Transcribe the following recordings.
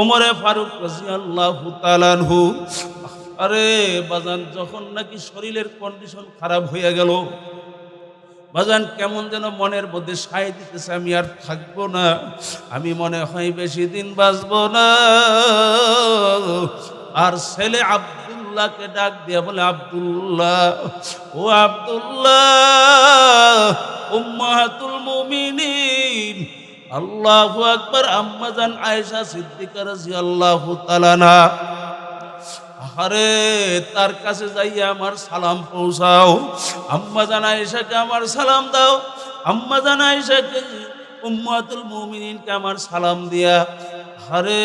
ওমরে ফারুক রাজি আল্লাহ তালানহু আরে বাজান, যখন নাকি শরীরের কন্ডিশন খারাপ হয়ে গেল, বাজান, কেমন যেন মনের মধ্যে সাই দিতেছে, আমি আর থাকব না, আমি মনে হয় বেশি দিন বাঁচবো না। আর ছেলে আবদুল্লাহকে ডাক দিয়া বলে, আব্দুল্লাহ, ও আব্দুল্লাহ, উম্মাহাতুল মুমিনিন আল্লাহু আকবার আম্মাজান আয়েশা সিদ্দিকা রাদিয়াল্লাহু তাআলা না আরে তার কাছে যাইয়া আমার সালাম পৌঁছাও। আম্মা জানা এসাকে আমার সালাম দাও। আম্মা জানা এসাকে উম্মাতুল মুমিনিনকে আমার সালাম দিয়া। আরে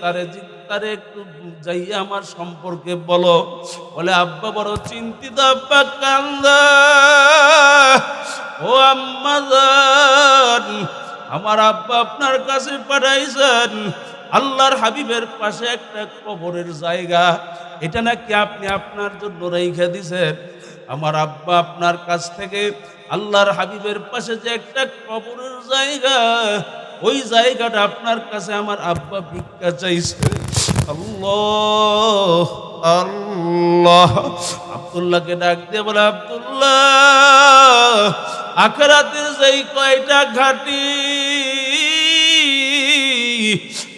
তারে তারে একটু যাইয়া আমার সম্পর্কে বলো। বলে, আব্বা বড় চিন্তিত, আব্বা কান্দা। ও আম্মা আমার আব্বা আপনার কাছে পাঠাইছেন। আল্লাহর হাবিবের পাশে একটা কবরের জায়গা। এটা নাকি আপনি আপনার জন্য রেখে দিছেন? আমার আব্বা আপনার কাছ থেকে আল্লাহর হাবিবের পাশে যে একটা কবরের জায়গা, ওই জায়গাটা আপনার কাছে আমার আব্বা ভিক্ষা চাইছে। আল্লাহ! আল্লাহ। আব্দুল্লাহকে ডাক দিয়ে বলে, আব্দুল্লাহ, আখরাতের সেই কয়টা ঘাটি,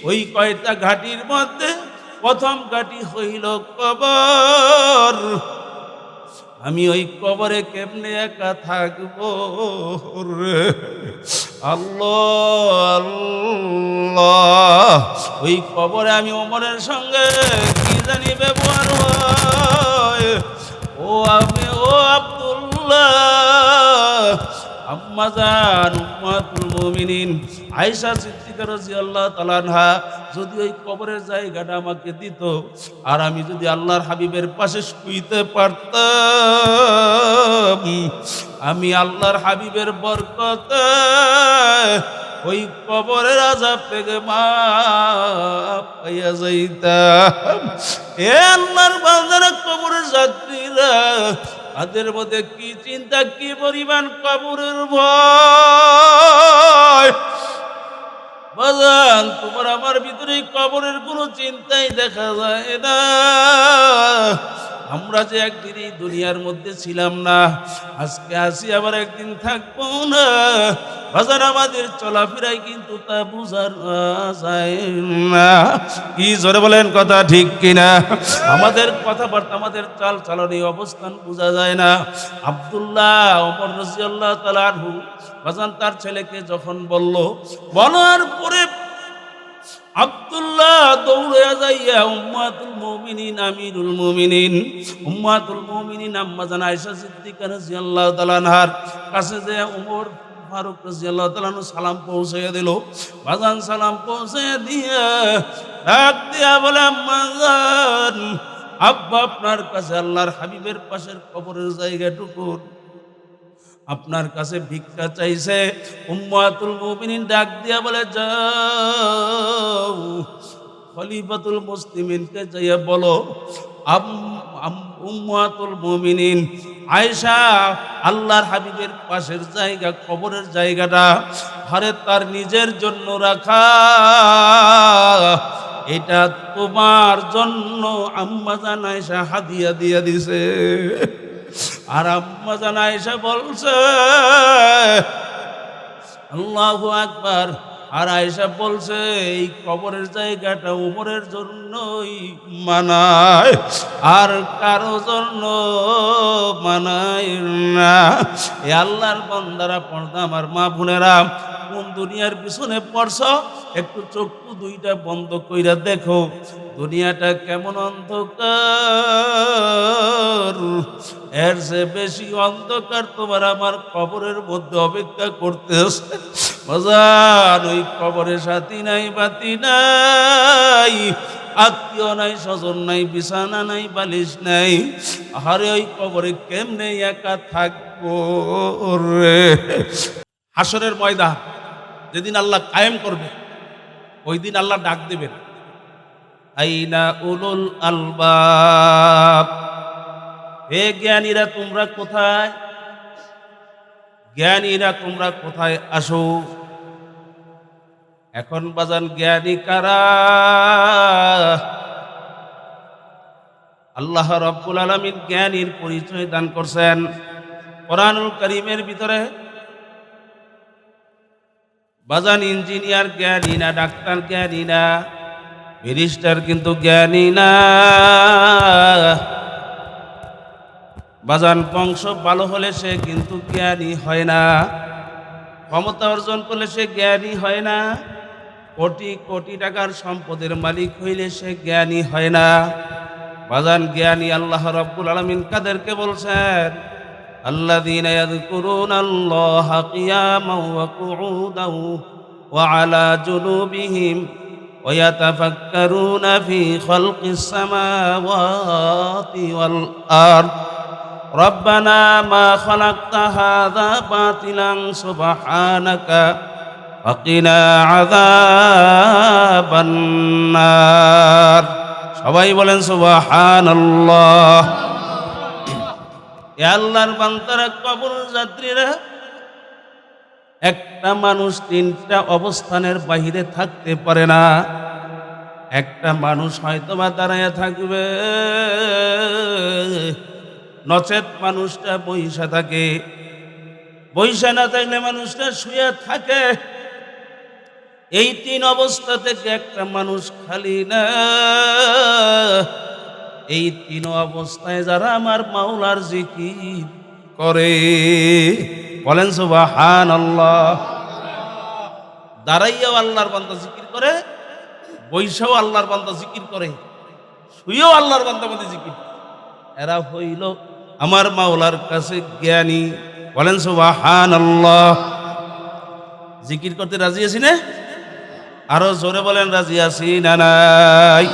ওই কয়টা ঘাটির মধ্যে প্রথম ঘাটি হইল কবর। আমি ওই কবরে কেমনে একা থাকব? রে আল্লাহ আল্লাহ। ওই কবরে আমি ওমরের সঙ্গে কি জানি ব্যবহার হয়? ও আমি ও আব্দুল্লাহ আম্মাজান উম্মাতুল মুমিনিন। আয়েশা সিদ্দিকা রাদিয়াল্লাহু তাআলা আনহা যদি ওই কবরের জায়গাটা আমাকে দিত, আর আমি যদি আল্লাহর হাবিবের পাশে শুইতে পারতাম, আমি আল্লাহর হাবিবের বরকতে ওই কবরের আজাব থেকে পাইয়া যাইতাম। এ আল্লাহর বান্দারা কবরের যাত্রীরা তাদের মধ্যে কি চিন্তা কি পরিমাণ কবরের ভয়? বাজান, তোমার আমার ভিতরে কবরের কোনো চিন্তাই দেখা যায় না। আমরা যে একদিন এই দুনিয়ার মধ্যে ছিলাম না, আজকে আসি আবার একদিন থাকব না। বাজার আমাদের চলাফেরাই কিন্তু তা বুঝার যায় না। কি জোরে বলেন কথা ঠিক কিনা? আমাদের কথাবার্তা, আমাদের চাল চালনী অবস্থান বোঝা যায় না। আব্দুল্লাহ অমর রাজিয়াল্লাহ তালাহু বাজান তার ছেলেকে যখন বলল, বলার পরে আব্দুল্লাহ দৌড়ে যাইয়া, উম্মাতুল মুমিনিন, আমিরুল মুমিনিন। উম্মাতুল মুমিনিন আম্মা জান আয়েশা সিদ্দিকা রাদিয়াল্লাহু তাআলা আনহার কাছে যে ওমর ফারুক রাদিয়াল্লাহু তাআলা সালাম পৌঁছাইয়া দিল। বাজান সালাম পৌঁছাইয়া দিয়া ডাক দিয়া বলে, আম্মা আব্বা আপনার কাছে আল্লাহর হাবিবের পাশের কবরের জায়গাটুকুর আপনার কাছে ভিক্ষা চাইছে, উম্মাতুল মুমিনিন ডাক দিয়া বলে, যাও। খলিফাতুল মুসলিমিনকে যাইয়া বলো উম্মাতুল মুমিনিন, আয়েশা আল্লাহর হাবিবের পাশের জায়গা, কবরের জায়গাটা ঘরে তার নিজের জন্য রাখা। এটা তোমার জন্য আম্মা জান আয়েশা হাদিয়া দিয়া দিছে। আর আম্মা জানা এসে বলছে, আল্লাহ আকবার। আর আয়েশা বলছে, এই কবরের জায়গাটা উমরের জন্যই মানায়, আর কারও জন্য মানায় না। এ আল্লাহর বন্দারা, পর্দা আমার মা বোনেরা, কোন দুনিয়ার পিছনে পড়ছ, একটু চক্ষু দুইটা বন্ধ কইরা দেখো। দুনিয়াটা কেমন অন্ধকার? এর সে বেশি অন্ধকার তোমার আমার কবরের মধ্যে অপেক্ষা করতেছে। মজান ওই কবরে সাথী নাই, বাতি নাই, আত্মীয় নাই, স্বজন নাই, বিছানা নাই, বালিশ নাই। আরে ওই কবরে কেমনে একা থাকব রে? হাসরের ময়দা যেদিন আল্লাহ কায়েম করবে ওই দিন আল্লাহ ডাক দেবেন। আইনা উলুল আলবাব। হে জ্ঞানীরা, তোমরা কোথায়? জ্ঞানীরা, তোমরা কোথায় আসো? এখন বাজান, জ্ঞানী কারা? আল্লাহ রব্বুল আলমিন জ্ঞানীর পরিচয় দান করছেন। কোরআনুল করিমের ভিতরে বাজান ইঞ্জিনিয়ার জ্ঞানী না, ডাক্তার জ্ঞানী না? ব্যারিস্টার কিন্তু জ্ঞানী না বাজান বংশ ভালো হলে সে কিন্তু জ্ঞানী হয় না ক্ষমতা অর্জন করলে সে জ্ঞানী হয় না কোটি কোটি টাকার সম্পদের মালিক হইলে সে জ্ঞানী হয় না বাজান জ্ঞানী আল্লাহ রব্বুল আলমিন কাদেরকে বলছেন الذين يذكرون الله قياما وقعودا وعلى جنوبهم ويتفكرون في خلق السماوات والأرض ربنا ما خلقت هذا باطلا سبحانك فقنا عذاب النار সবাই বলেন সুবহানাল্লাহ এ আল্লাহর বান্দারা কবর যাত্রীরা একটা মানুষ তিনটা অবস্থানের বাহিরে থাকতে পারে না। একটা মানুষ হয়তো বা দাঁড়ায় থাকবে। নচেত মানুষটা বৈশা থাকে। বৈশা না থাকলে মানুষটা শুয়ে থাকে। এই তিন অবস্থা থেকে একটা মানুষ খালি না। এই তিন অবস্থায় যারা আমার মাওলার জিকির করে বলেন সুবাহান দাঁড়াইয়াও আল্লাহর বান্দা জিকির করে, বৈশাও আল্লাহর বান্দা জিকির করে, শুয়েও আল্লাহর বান্দা মধ্যে জিকির এরা হইল আমার মাওলার কাছে জ্ঞানী। বলেন সুবাহান আল্লাহ জিকির করতে রাজি আছি না? আরও জোরে বলেন, রাজি আছি না নাই?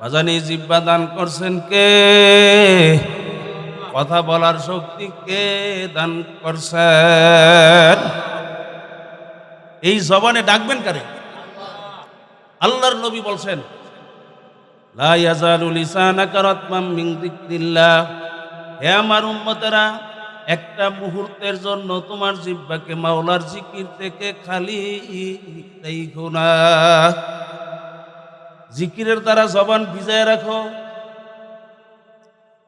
বাজানি জিব্বা দান করছেন কে? কথা বলার শক্তি কে দান করছেন? এই জবানে ডাকবেন কারে? আল্লাহর নবী বলছেন, লা ইয়াজালু লিসানাকা রাতমান মিন যিকরিল্লাহ। হে একটা মুহূর্তের জন্য তোমার জিব্বাকে মাওলার জিকির থেকে খালি রেখো না। জিকিরের দ্বারা জবান ভিজায় রাখো।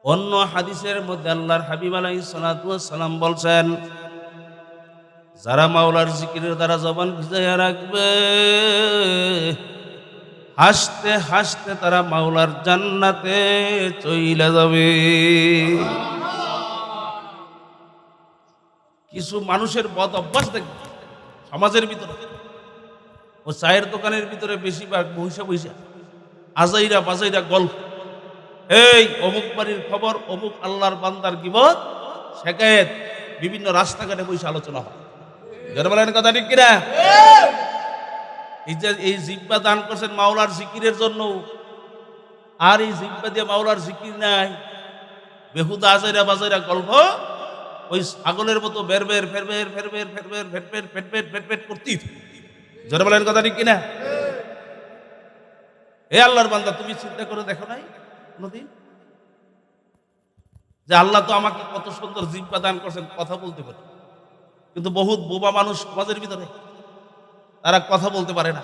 অন্য হাদিসের মধ্যে আল্লাহর হাবিব আলাই সালাম বলছেন, যারা মাওলার জিকিরের দ্বারা জবান ভিজাইয়া রাখবে, হাসতে হাসতে তারা মাওলার জান্নাতে চইলে যাবে। কিছু মানুষের বদ অভ্যাস দেখবে, সমাজের ভিতরে। ও চায়ের দোকানের ভিতরে বেশিরভাগ বৈশা বৈশা, আজাইরা বাজাইরা গল্প। এই অমুক বাড়ির খবর, অমুক আল্লাহর বান্দার গিবত শেখায়েত বিভিন্ন রাস্তাঘাটে বসে আলোচনা হয়। বলেন কথা ঠিক কিনা? এই যে এই জিব্বা দান করছেন মাওলার জিকিরের জন্য। আর এই জিব্বা দিয়ে মাওলার জিকির নাই। বেহুদা আজাইরা বাজাইরা গল্প, ওই ছাগলের মতো বের বের, ফের বের ফের বের ফের বের ফেট ফেট ফেট ফেট ফেট ফেট করতেই জোরে বলেন কথা ঠিক কিনা? হে আল্লাহর বান্দা, তুমি চিন্তা করে দেখো নাই? কোনোদিন যে আল্লাহ তো আমাকে কত সুন্দর জিব্বা দান করছেন, কথা বলতে পারে। কিন্তু বহুত বোবা মানুষ সমাজের ভিতরে, তারা কথা বলতে পারে না।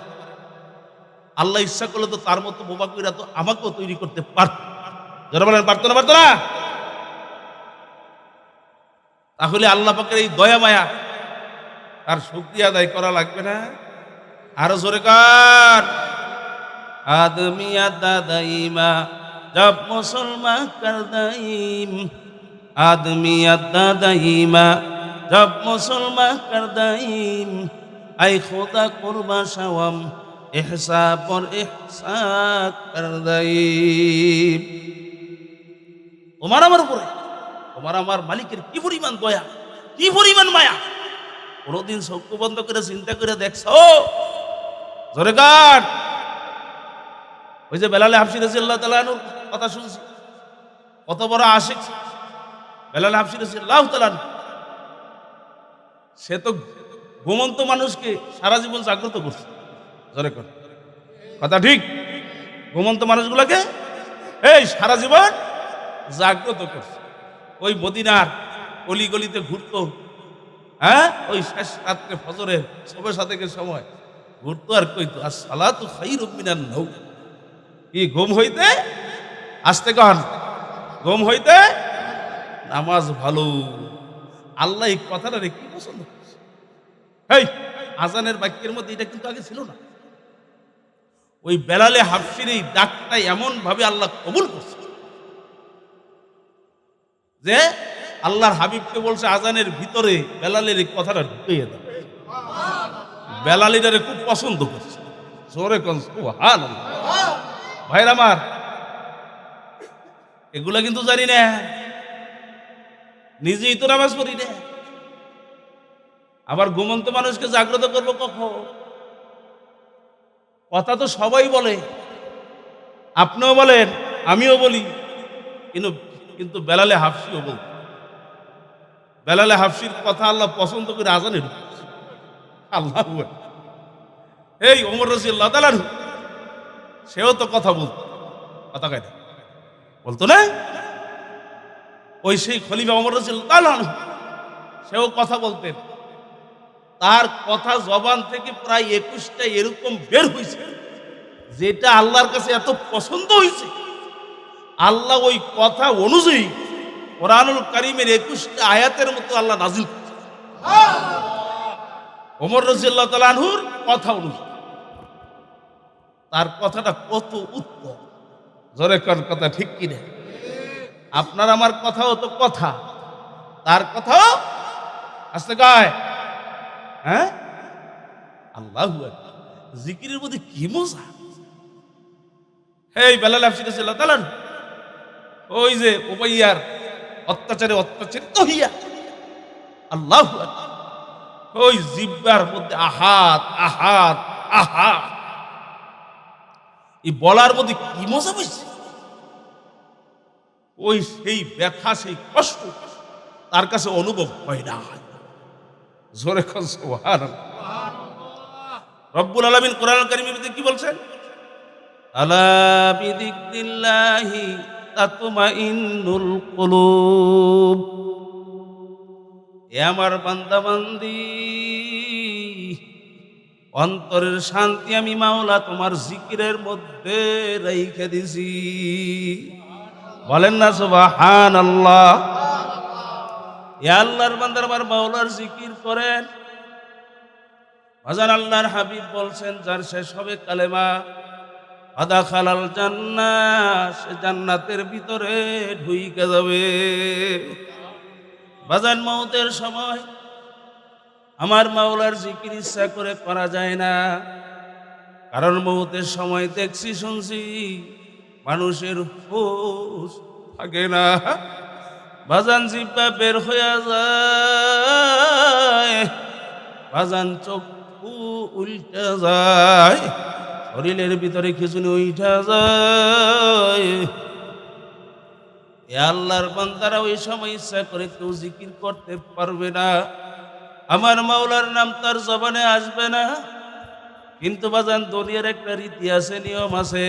আল্লাহ ইচ্ছা করলে তো তার মতো বোবা কইরা তো আমাকেও তৈরি করতে পারত বলেন, পারতো না পারতো না? তাহলে আল্লাহ পাকের এই দয়া মায়া তার শক্তি আদায় করা লাগবে না। আরও জোরে কার। আদমিয়া দাদাইমা জব মুসলমান কর দাইম আদমিয়া দাদাইমা জব মুসলমান কর দাইম, আই খোদা কুরবা শাওয়াম এহসা পর এহসা কর দাইম। তোমার আমার উপরে, তোমার আমার মালিকের কি পরিমাণ দয়া, কি পরিমাণ মায়া? কোনোদিন চক্ষু বন্ধ করে চিন্তা করে দেখছ? জোরে কাট ওই যে বেলালে হাফসি রাজি আল্লাহ তালানুর কথা শুনছি। কত বড় আশিক। বেলালে হাফসি রাজি আল্লাহ তালানু সে তো ঘুমন্ত মানুষকে সারা জীবন জাগ্রত করছে। জোরে কর। কথা ঠিক? ঘুমন্ত মানুষগুলোকে এই সারা জীবন জাগ্রত করছে। ওই মদিনার অলি গলিতে ঘুরতো। হ্যাঁ? ওই শেষ রাত্রে ফজরের সবে সাথে সময় ঘুরতো আর কইতো আর সালা তো খাই রবিনার নৌ কি ঘুম হইতে আসতে কন। ঘুম হইতে নামাজ ভালো। আল্লাহ এই কথাটা কি পছন্দ হেই, আজানের বাক্যের মধ্যে এটা কিন্তু আগে ছিল না। ওই বেলালে হাফসির এই ডাকটা এমন ভাবে আল্লাহ কবুল করছে যে আল্লাহর হাবিবকে বলছে, আজানের ভিতরে বেলালের এই কথাটা ঢুকিয়ে দাও। বেলালিটারে খুব পছন্দ করছে। জোরে কন ভাইর আমার এগুলা কিন্তু জানি না নিজেই তো নামাজ পড়ি না আবার ঘুমন্ত মানুষকে জাগ্রত করব কখন কথা তো সবাই বলে আপনিও বলেন, আমিও বলি কিন্তু কিন্তু বেলালে হাফসিও বল বেলালে হাফসির কথা আল্লাহ পছন্দ করে আজানে ঢুকেছে। আল্লাহ। এই ওমর রসিল্লাহ তালান সেও তো কথা বলতো, কথা কয় না। বলতো না? ওই সেই খলিফা রসিল্লাহ তালান সেও কথা বলতেন। তার কথা জবান থেকে প্রায় একুশটা এরকম বের হয়েছে যেটা আল্লাহর কাছে এত পছন্দ হয়েছে আল্লাহ ওই কথা অনুযায়ী কোরআনুল করিমের একুশটা আয়াতের মতো আল্লাহ নাজিল। ওমর রজিল্লাহ তালানহুর কথা অনুযায়ী। তার কথাটা কত উত্তম। জোরে কর কথা ঠিক কিনা আপনার আমার কথাও তো কথা। তার কথাও আসতে কয়? হ্যাঁ? আল্লাহ জিকিরের মধ্যে কি মজা? এই বেলাল আফসির ছিল তালান ওই যে উপাইয়ার অত্যাচারে অত্যাচারিত হইয়া। আল্লাহ ওই জিব্বার মধ্যে আহাত আহাত আহাত। এই বলার মধ্যে কি মজা পাইছে? ওই সেই ব্যথা, সেই কষ্ট তার কাছে অনুভব হয় না। জোরে রব্বুল আলমিন কোরআন মধ্যে কি বলছেন? আলা বিদিক্রিল্লাহি তাতমাইন্নুল কুলুব। এ আমার বান্দা বান্দি অন্তরের শান্তি আমি মাওলা তোমার জিকিরের মধ্যে রেখে দিছি। বলেন না সুবহান আল্লাহ আল্লাহর বান্দার আমার মাওলার জিকির করেন। হাজার আল্লাহর হাবিব বলছেন, যার শেষ হবে কালেমা আদা খালাল জান্না সে জান্নাতের ভিতরে ঢুইকে যাবে। বাজান মৌতের সময় আমার মাওলার জিকির ইচ্ছা করে করা যায় না। কারণ মৌতের সময় দেখছি, শুনছি মানুষের হুশ থাকে না। বাজান জিব্বা বের হয়ে যায়, বাজান চক্ষু উল্টা যায়, শরীরের ভিতরে খিচুনি উঠা যায়। এ আল্লাহর বান্দারা ওই সময় ইচ্ছা করে কেউ জিকির করতে পারবে না। আমার মাওলার নাম তার জবানে আসবে না। কিন্তু বাজান, দুনিয়ার একটা রীতি আছে, নিয়ম আছে।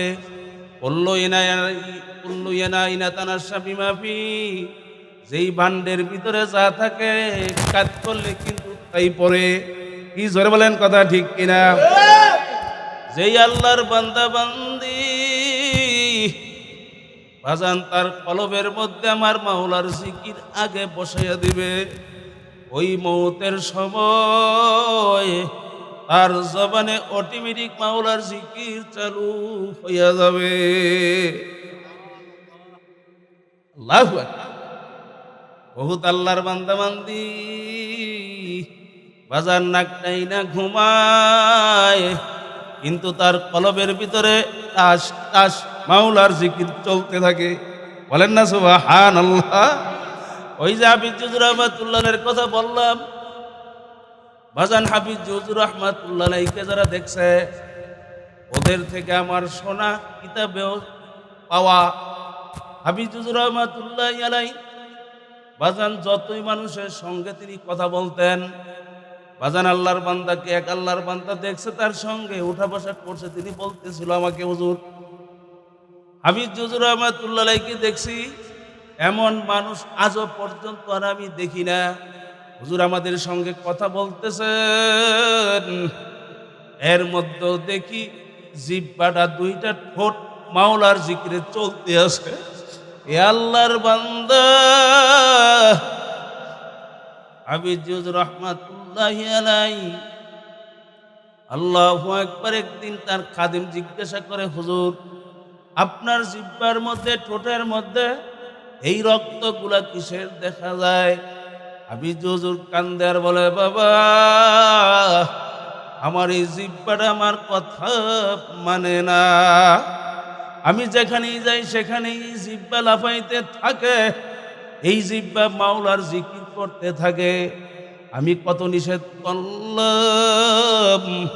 যেই ভান্ডের ভিতরে যা থাকে, কাজ করলে কিন্তু তাই পরে কি জোরে বলেন কথা ঠিক কিনা? যেই আল্লাহর বান্দা বান্দি, বাজান, তার কলবের মধ্যে আমার মাওলার জিকির আগে বসাইয়া দিবে। ওই মৌতের সময় তার জবানে অটোমেটিক মাওলার জিকির চালু হইয়া যাবে। আল্লাহু। বহুত আল্লাহর বান্দা বান্দি। বাজার নাকটাই না ঘুমায়, কিন্তু তার কলবের ভিতরে তাস তাস মাওলার জিকির চলতে থাকে। বলেন না সুবহান আল্লাহ ওই যে হাফিজ জুজুর রহমাতুল্লাহের কথা বললাম। বাজান হাফিজ জুজুর রহমাতুল্লাহকে যারা দেখছে, ওদের থেকে আমার সোনা কিতাবেও পাওয়া হাফিজ জুজুর রহমাতুল্লাহ আলাই বাজান যতই মানুষের সঙ্গে তিনি কথা বলতেন, বাজান আল্লাহর বান্দাকে এক আল্লাহর বান্দা দেখছে, তার সঙ্গে উঠা বসা করছে, তিনি বলতেছিল আমাকে, হুজুর হাবিজ জুজুর রহমাতুল্লাহকে দেখছি এমন মানুষ আজও পর্যন্ত আর আমি দেখি না। হুজুর আমাদের সঙ্গে কথা বলতেছেন। এর মধ্যেও দেখি জিব্বাটা দুইটা ঠোঁট মাওলার জিকিরে চলতে আছে। এ আল্লাহর বান্দা। হাবিজুজ রহমাতুল্লাহ আলাই। আল্লাহ একবার একদিন তার খাদিম জিজ্ঞাসা করে, হুজুর, আপনার জিব্বার মধ্যে, ঠোঁটের মধ্যে এই রক্তগুলা কিসের দেখা যায়? আমি জুজুর কান্দে আর বলে, বাবা, আমার এই জিব্বাটা আমার কথা মানে না। আমি যেখানেই যাই, সেখানেই জিব্বা লাফাইতে থাকে। এই জিব্বা মাওলার জিকির করতে থাকে। আমি কত নিষেধ করলাম।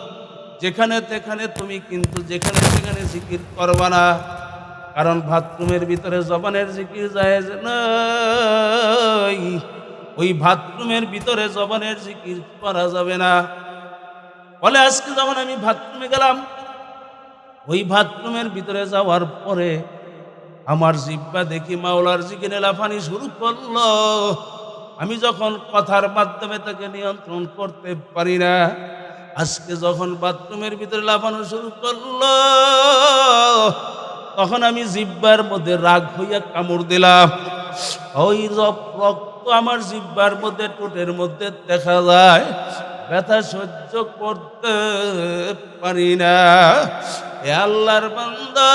যেখানে তেখানে তুমি কিন্তু যেখানে সেখানে জিকির করবা না। কারণ বাথরুমের ভিতরে জবানের জিকির যায় নাই। ওই বাথরুমের ভিতরে জবানের জিকির করা যাবে না। বলে, আজকে যখন আমি বাথরুমে গেলাম, ওই বাথরুমের ভিতরে যাওয়ার পরে আমার জিব্বা দেখি মাওলার জিকিরে লাফানি শুরু করল। আমি যখন কথার মাধ্যমে তাকে নিয়ন্ত্রণ করতে পারি না, আজকে যখন বাথরুমের ভিতরে লাফানো শুরু করল তখন আমি জিব্বার মধ্যে রাগ হইয়া কামড় দিলাম। ওই রক- রক্ত আমার জিব্বার মধ্যে টোটের মধ্যে দেখা যায়, ব্যথা সহ্য করতে পারি না। আল্লাহর বান্দা,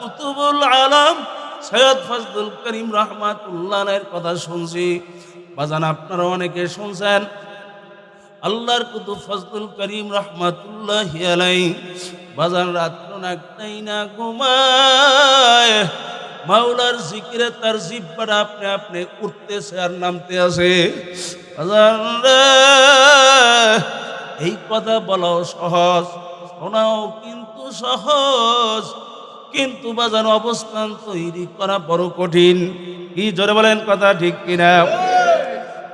কুতুবুল আলম সৈয়দ ফজলুল করিম রহমাতুল্লাহের কথা শুনছি। বাজান, আপনারা অনেকে শুনছেন, আল্লাহর কুতুব ফজলুল করিম রহমাতুল্লাহ বাজান, রাত্র মাওলার জিকিরে তার জিব্বাটা আপনি আপনি উঠতেছে আর নামতে আছে। এই কথা বলাও সহজ, শোনাও কিন্তু সহজ। কিন্তু বাজার অবস্থান তৈরি করা বড় কঠিন। কি জোরে বলেন কথা ঠিক কিনা?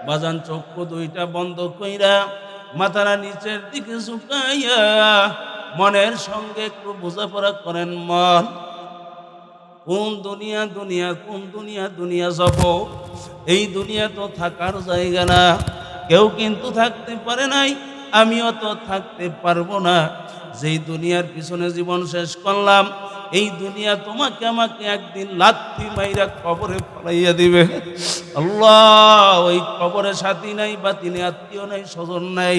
বাজান চক্ষু দুইটা বন্ধ কইরা মাথারা নিচের দিকে ঝুঁকাইয়া মনের সঙ্গে একটু বোঝাপড়া করেন মন। কোন দুনিয়া দুনিয়া, কোন দুনিয়া দুনিয়া যাব? এই দুনিয়া তো থাকার জায়গা না। কেউ কিন্তু থাকতে পারে নাই, আমিও তো থাকতে পারব না। যেই দুনিয়ার পিছনে জীবন শেষ করলাম, এই দুনিয়া তোমাকে আমাকে একদিন লাথি মাইরা কবরে ফলাইয়া দিবে। আল্লাহ, ওই কবরে সাথী নাই বাতি নেই আত্মীয় নাই, স্বজন নাই,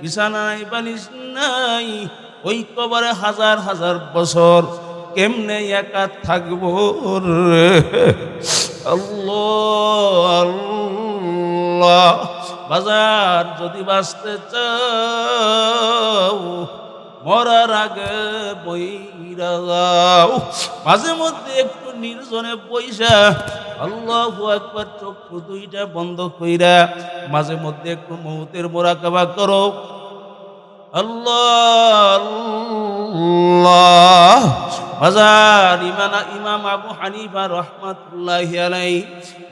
বিছানা নাই, বালিশ নাই ওই কবরে হাজার হাজার বছর কেমনে একা থাকব বাজার যদি বাঁচতে চাও, মরার আগে বইরা মাঝে মধ্যে একটু নির্জনে পয়সা আল্লাহ একবার চক্ষু দুইটা বন্ধ কইরা মাঝে মধ্যে একটু মৌতের মোরাকাবা করো। আল্লাহ বাজার ইমানা ইমাম আবু হানিফা রহমাতুল্লাহ আলাই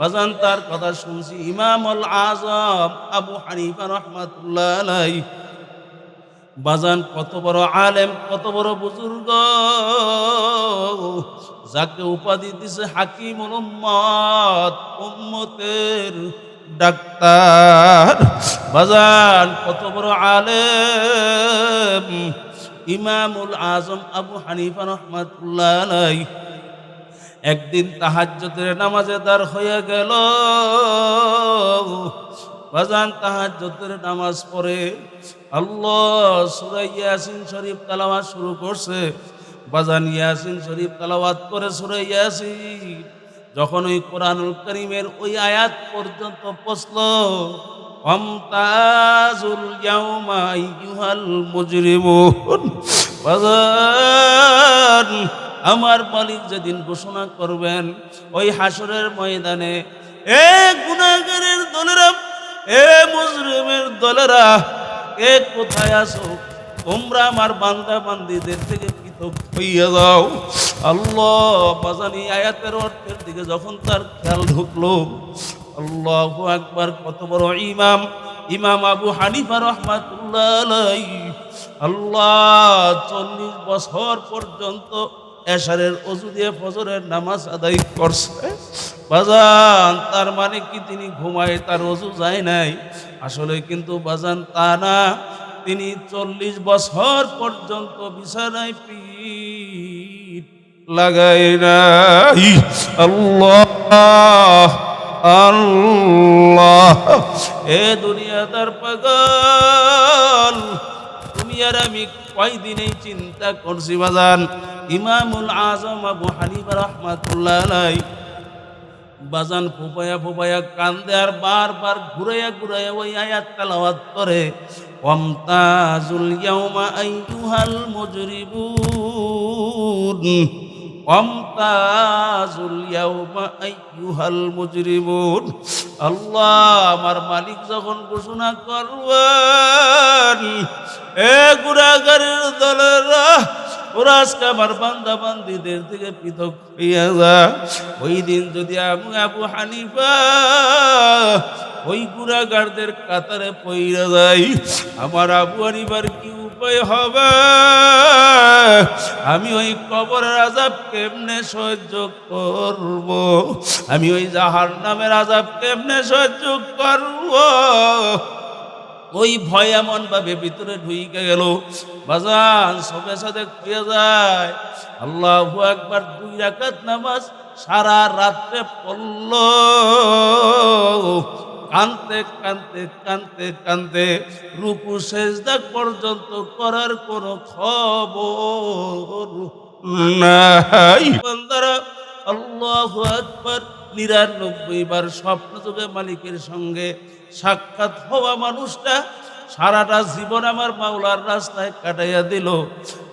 বাজান তার কথা শুনছি ইমাম আজম আবু হানিফা রহমাতুল্লাহ আলাই বাজান কত বড় আলেম, কত বড় বুজুর্গ, যাকে উপাধি দিছে হাকিমুল উম্মত, উম্মতের ডাক্তার। বাজান, কত বড় আলেম। ইমামুল আজম আবু হানিফা রহমাতুল্লাহ একদিন তাহাজ্জতের নামাজে দাঁড় হয়ে গেল। বাজান তাহাজ্জতের নামাজ পড়ে আল্লাহ সুরাই ইয়াসিন শরীফ তালাওয়াত শুরু করছে। বাজান, ইয়াসিন শরীফ তালাওয়াত করে সুরাই ইয়াসিন যখন ওই কোরআনুল করিমের ওই আয়াত পর্যন্ত পৌঁছল অমতাজুল ইয়াউমা আইয়ুহাল মুজরিমুন আমার মালিক যেদিন ঘোষণা করবেন, ওই হাসরের ময়দানে, এ গুনাহগারের দলেরা, এ মুজরিমের দলেরা, এ কোথায় আসো তোমরা আমার বান্দা বান্দিদের থেকে যাও আল্লাহ বাজানি আয়াতের অর্থের দিকে যখন তার খেয়াল ঢুকলো, আল্লাহ আকবার, কত বড় ইমাম ইমাম আবু হানিফা রহমাতুল্লাহ। আল্লাহ চল্লিশ বছর পর্যন্ত এশারের অজু দিয়ে ফজরের নামাজ আদায় করছে বাজান, তার মানে কি তিনি ঘুমায়, তার অজু যায় নাই আসলে কিন্তু বাজান তা না তিনি চল্লিশ বছর পর্যন্ত বিছানায় পিঠ লাগাই নাই। আল্লাহ আল্লাহ। এ দুনিয়াদার পাগল, তুমি আর আমি কয়দিনেই চিন্তা করছি বাজান। ইমামুল আজম আবু হানিফা রহমাতুল্লাহ আলাই বাজান ফুপায়া ফোপায়া কান্দে আর বারবার ঘুরাইয়া ঘুরাইয়া ওই আয়াত তালাওয়াত করে। ওয়ামতাজুল ইয়াউমা আইয়ুহাল মুজরিবুন ওয়ামতাজুল ইয়াউমা আইয়ুহাল মুজরিবুন আল্লাহ আমার মালিক যখন ঘোষণা করবেন, এ গুড়াগারের দলেরা ওরা আজকে আমার বান্দা বান্দিদের থেকে পৃথক হইয়া যা ওই দিন যদি আমি আবু হানিফা, ওই গুড়াগারদের কাতারে পইরা যাই, আমার আবু হানিফার কি উপায় হবে? আমি ওই কবরের আজাব কেমনে সহ্য করব? আমি ওই জাহার নামের আজাব কেমনে সহ্য করব? ওই ভয় এমন ভাবে ভিতরে ঢুইকে গেল। বাজান, সবে সাথে খুঁয়ে যায়। আল্লাহ একবার দুই রাকাত নামাজ সারা রাত্রে পড়ল। কানতে কানতে কানতে কানতে রুকু সেজদা পর্যন্ত করার কোনো খবর নাই। বান্দারা আল্লাহ আকবার, নিরানব্বই বার স্বপ্ন মালিকের সঙ্গে সাক্ষাৎ হওয়া মানুষটা সারাটা জীবন আমার মাওলার রাস্তায় কাটাইয়া দিল।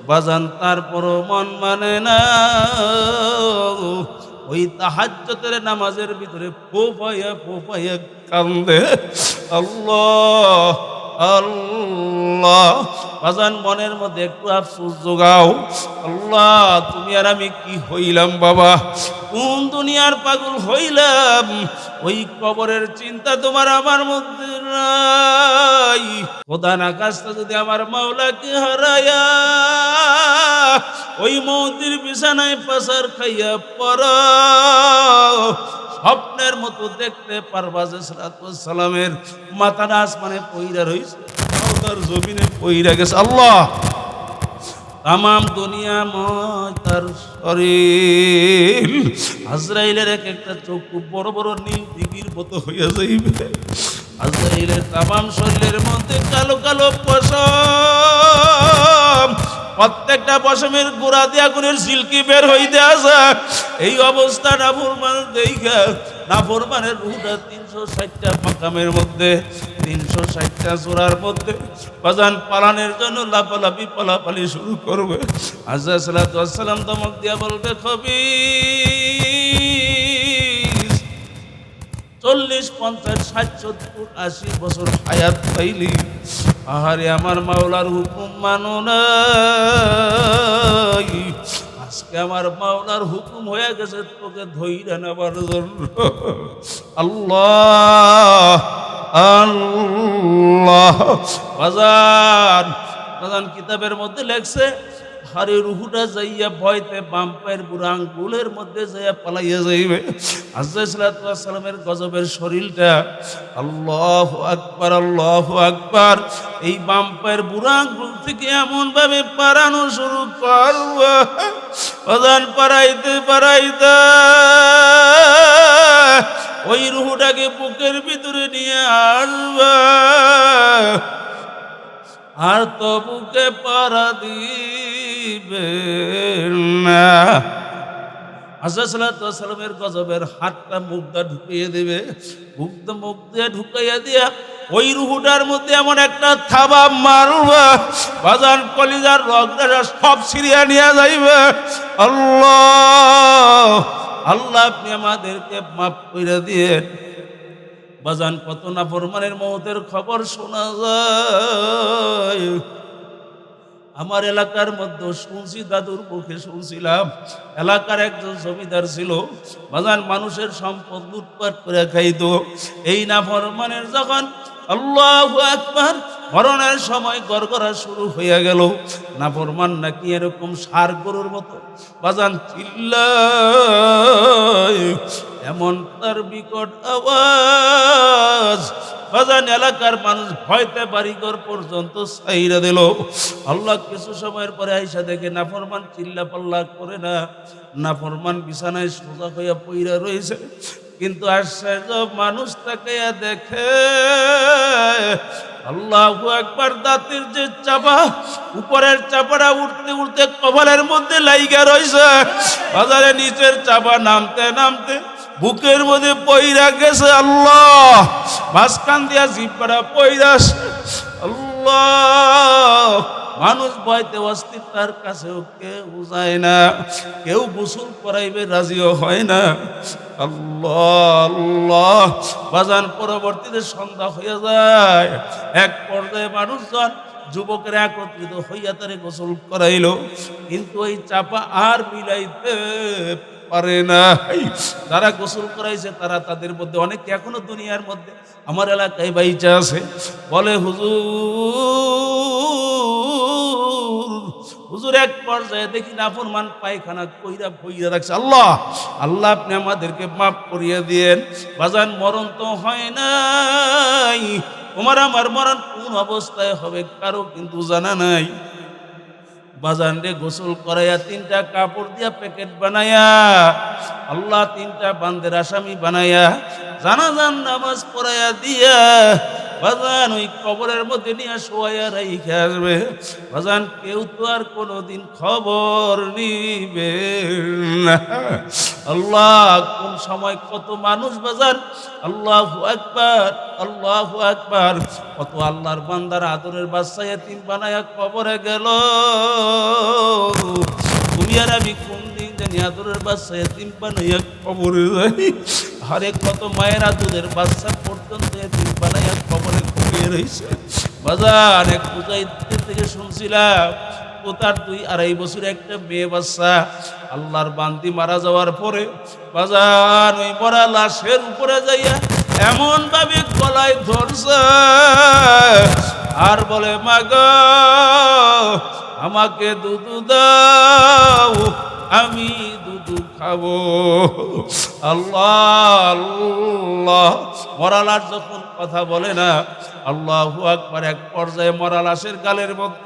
বাজান, তারপরও মন মানে না। ওই তাহাজ্জতের নামাজের ভিতরে ফোফাইয়া ফোফাইয়া কান্দে। আল্লাহ! আল্লাহ। বাজান মনের মধ্যে একটু আফসোস যোগাও আল্লাহ, তুমি আর আমি কি হইলাম বাবা? কোন দুনিয়ার পাগল হইলাম? ওই কবরের চিন্তা তোমার আমার মধ্যে নাই। প্রধান আকাশটা যদি আমার মাওলাকে হারায়া, ওই মৌতির বিছানায় পাশার খাইয়া পর স্বপ্নের মতো দেখতে পারবা যে সালামের মাথাটা আসমানে পইরা রইছে। জমিনে পইরা গেছে। আল্লাহ ময় তার শরীর। আজরাইলের এক একটা বড় বড়, নীল মতো হইয়া যাইবে। আজরাইলের তামাম শরীরের মধ্যে কালো কালো পশম। প্রত্যেকটা পশমের গোড়া দিয়া গুণের সিল্কি বের হইতে আসা। এই অবস্থা নাফরমান দেখা নাফরমানের রুটা তিনশো ষাটটা মাকামের মধ্যে। তিনশো ষাটটা চোরার মধ্যে বাজান পালানের জন্য লাফালাফি, পালাপালি শুরু করবে। আজা সালাম দমক দিয়া বলবে কবি চল্লিশ, পঞ্চাশ, ষাট, সত্তর, আশি বছর হায়াত পাইলি। আহারে, আমার মাওলার হুকুম মানো নাই। আজকে আমার মাওলার হুকুম হয়ে গেছে, তোকে ধৈর্য নেবার জন্য। আল্লাহ আল্লাহ বাজান বাজান কিতাবের মধ্যে লেখছে হারে রুহুটা যাইয়া ভয়তে বাম পায়ের বুড়া আঙ্গুলের মধ্যে যাইয়া পালাইয়া যাইবে। আজাইসালামের গজবের শরীরটা, আল্লাহ আকবার আল্লাহ আকবার। এই বাম পায়ের বুড়া আঙ্গুল থেকে এমন ভাবে পারানো শুরু করব প্রধান পারাইতে পারাইতে ওই রুহুটাকে বুকের ভিতরে নিয়ে আসবা। আর তো বুকে পারা দিবে না। আসালামের গজবের হাতটা মুখটা ঢুকিয়ে দেবে। মুখটা মুখ দিয়ে ঢুকাইয়া দিয়া ওই রুহুটার মধ্যে এমন একটা থাবা মারবা বাজান কলিজার রগটা সব সিরিয়া নিয়ে যাইবে। আল্লাহ! আল্লাহ আপনি আমাদেরকে মাফ করে দিয়ে বাজান কত না ফরমানের মহতের খবর শোনা যায়। আমার এলাকার মধ্যে শুনছি, দাদুর মুখে শুনছিলাম, এলাকার একজন জমিদার ছিল। বাজান মানুষের সম্পদ লুটপাট করে খাইত। এই না ফরমানের যখন আল্লাহ আকবার। মরণের সময় গড়গড়া শুরু হয়ে গেল। না ফরমান নাকি এরকম সার গরুর মতো। বাজান চিল্লায় এমন তার বিকট আওয়াজ। বাজান, এলাকার মানুষ ভয়তে বাড়িঘর পর্যন্ত সাইরা দিল। আল্লাহ কিছু সময়ের পরে আইসা দেখে নাফরমান চিল্লা পাল্লা করে না। নাফরমান বিছানায় সোজা হইয়া পইরা রয়েছে কিন্তু আশ্চর্য মানুষ তাকে দেখে, আল্লাহ একবার দাঁতের যে চাপা উপরের চাপাটা উঠতে উঠতে কপালের মধ্যে লাইগা রয়েছে বাজারে নিচের চাপা নামতে নামতে বুকের মধ্যে পইরা গেছে আল্লাহ। মাঝখান দিয়া জিব্বাটা পইরা আল্লাহ। মানুষ ভয়তে অস্থির তার কাছেও কেউ যায় না। কেউ গোসল করাইবে রাজিও হয় না। আল্লাহ বাজান পরবর্তীতে সন্ধ্যা হয়ে যায়। এক পর্যায়ে মানুষজন যুবকের একত্রিত হইয়া তারে গোসল করাইলো। কিন্তু ওই চাপা আর মিলাইতে পারে না। যারা গোসল করাইছে তারা তাদের মধ্যে অনেকে এখনও দুনিয়ার মধ্যে। আমার এলাকায় বাইচা আছে। বলে, হুজুর হুজুর এক পর্যায়ে দেখি নাফর মান পায়খানা কইরা কইরা রাখছে। আল্লাহ আল্লাহ আপনি আমাদেরকে মাফ করিয়ে দিয়েন। বাজান, মরণ তো হয় নাই। তোমার আমার মরণ কোন অবস্থায় হবে কারও কিন্তু জানা নাই। বাজান রে, গোসল করাইয়া তিনটা কাপড় দিয়া প্যাকেট বানাইয়া, আল্লাহ তিনটা বান্দের আসামি বানাইয়া, জানাজান নামাজ পড়াইয়া দিয়া বাজান, ওই কবরের মধ্যে নিয়ে শোয়াইয়া রাইখে আসবে। বাজান, কেউ তো আর কোনোদিন খবর নিবে আল্লাহ, কোন সময় কত মানুষ বাজান, আল্লাহ একবার আল্লাহ একবার কত আল্লাহর বান্দার আদরের বাচ্চা এতিম বানায়া কবরে গেল। তুমি আর আমি কোন দিন জানি আদরের বাচ্চা এতিম বানাইয়া কবরে যাই। আরে, কত মায়েরা দুধের বাচ্চা পর্যন্ত বানাইয়া কবরে ঘুমিয়ে রয়েছে বাজার, এক পূজাই থেকে শুনছিলাম ও তার দুই আড়াই বছর একটা মেয়ে বাচ্চা, আল্লাহর বান্দি মারা যাওয়ার পরে বাজার ওই মরা লাশের উপরে যাইয়া এমন ভাবে গলায় ধরছে। আর বলে, মাগ, আমাকে দুধু দাও, আমি খাব আল্লাহ আল্লাহ। মরা লাশ যখন কথা বলে না, আল্লাহু আকবার এক পর্যায়ে মরা লাশের গালের মধ্যে,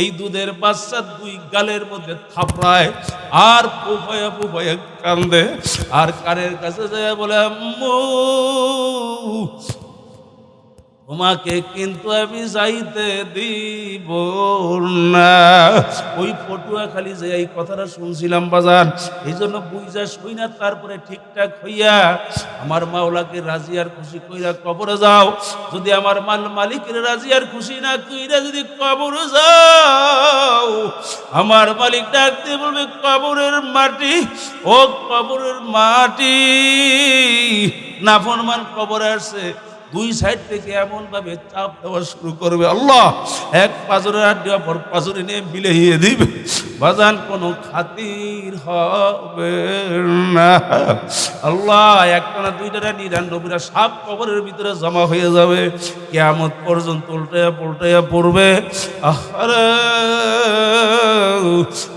এই দুধের বাচ্চা দুই গালের মধ্যে থাপড়ায়, আর পুফায়া পুফায়া কান্দে। আর কানের কাছে যায় বলে, আম্মু তোমাকে কিন্তু আমি যাইতে দিব না। ওই পটুয়া খালি যে এই কথাটা শুনছিলাম বাজার এই জন্য বুঝা শুই না, তারপরে ঠিকঠাক হইয়া আমার মাওলাকে রাজি আর খুশি কইরা কবরে যাও। যদি আমার মাল মালিকের রাজি আর খুশি না কইরা যদি কবরে যাও, আমার মালিক ডাক দিয়ে বলবে, কবরের মাটি, ও কবরের মাটি। নাফরমান কবরে আসছে। দুই সাইড থেকে এমন ভাবে চাপ দেওয়া শুরু করবে। আল্লাহ, এক পাজরের আড্ডি অপর পাজরে নিয়ে বিলেহিয়ে দিবে। বাজান কোনো খাতির হবে না। আল্লাহ একটা না দুইটা নিরানব্বইটা সাপ কবরের ভিতরে জমা হয়ে যাবে। কেমন পর্যন্ত উল্টাইয়া পুল্টাইয়া পড়বে। আরে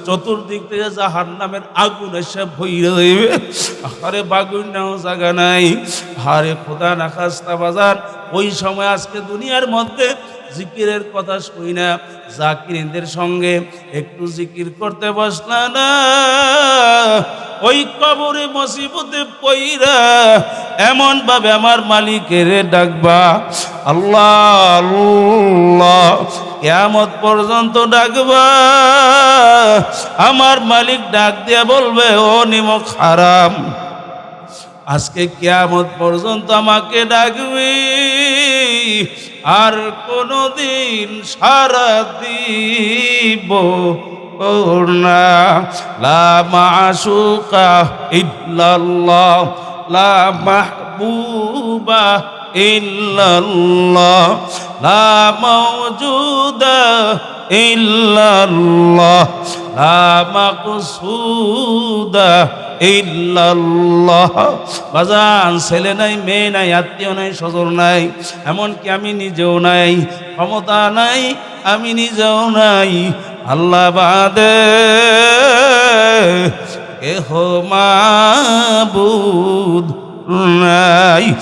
চতুর্দিক থেকে জাহার নামের আগুন এসে ভইরে দেবে। আরে বাগুন নাও জায়গা নাই। হারে খোদা না খাস্তা বাজার ওই সময় আজকে দুনিয়ার মধ্যে জিকিরের কথা শুই না জাকিরদের সঙ্গে একটু জিকির করতে বসলা না ওই কবরে মসিবতে পইরা এমন ভাবে আমার মালিকের ডাকবা, আল্লাহ আল্লাহ, কেয়ামত পর্যন্ত ডাকবা। আমার মালিক ডাক দিয়া বলবে, ও নিমক হারাম, আজকে কেয়ামত পর্যন্ত আমাকে ডাকবি। আর কোনদিন সারা দিব না। লা মাসুকা ইল্লাল্লাহ লা মাহবুবা ইল্লাল্লাহ, লা মাওজুদা ইল্লাল্লাহ, লা মাকসুদা ইল্লাল্লাহ। বাজান, ছেলে নাই, মেয়ে নাই, আত্মীয় নাই, সজর নাই, এমনকি আমি নিজেও নাই, ক্ষমতা নাই, আমি নিজেও নাই, আল্লাহ বাদে কেহ মাবুদ নাই।